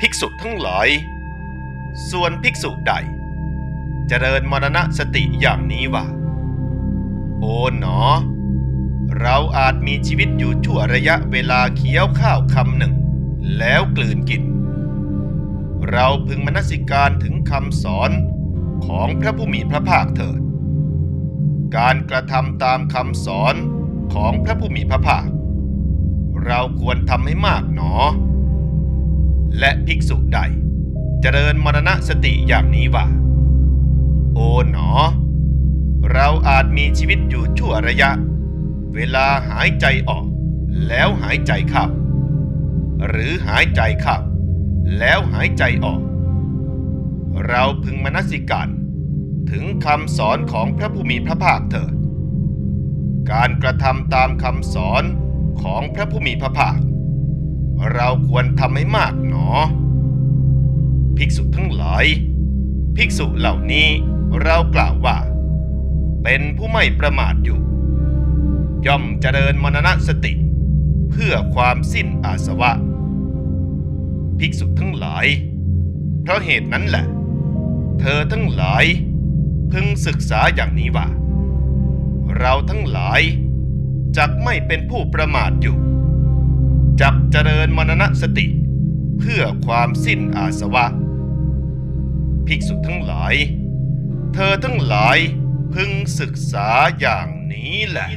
ภิกษุทั้งหลาย ส่วนภิกษุใด เจริญมรณสติอย่างนี้ว่า โอ๋หนอ เราอาจมีชีวิตอยู่ชั่วระยะเวลาเคี้ยวข้าวคำหนึ่ง แล้วกลืนกิน เราพึงมนสิการถึงคำสอนของพระผู้มีพระภาคเถิด การกระทำตามคำสอนของพระผู้มีพระภาค เราควรทำให้มากหนอ และภิกษุใด เจริญมรณสติอย่างนี้ว่า โอ๋หนอ เราอาจมีชีวิตอยู่ชั่วระยะ เวลาหายใจออก แล้วหายใจเข้าหรือหายใจเข้าแล้วหายใจออก เราพึงมนสิการถึงคำสอนของพระผู้มีพระภาคเถิด การกระทำตามคำสอนของพระผู้มีพระภาค เราควรทำให้มากหนอ ภิกษุทั้งหลาย ภิกษุเหล่านี้เรากล่าวว่า เป็นผู้ไม่ประมาทอยู่ ย่อมเจริญมรณสติ เพื่อความสิ้นอาสวะ ภิกษุทั้งหลาย เพราะเหตุนั้นแหละ เธอทั้งหลายพึงศึกษาอย่างนี้ว่า เราทั้งหลายจักไม่เป็นผู้ประมาทอยู่ จักเจริญมรณสติ เพื่อความสิ้นอาสวะ ภิกษุทั้งหลาย เธอทั้งหลายพึงศึกษาอย่างนี้แหละ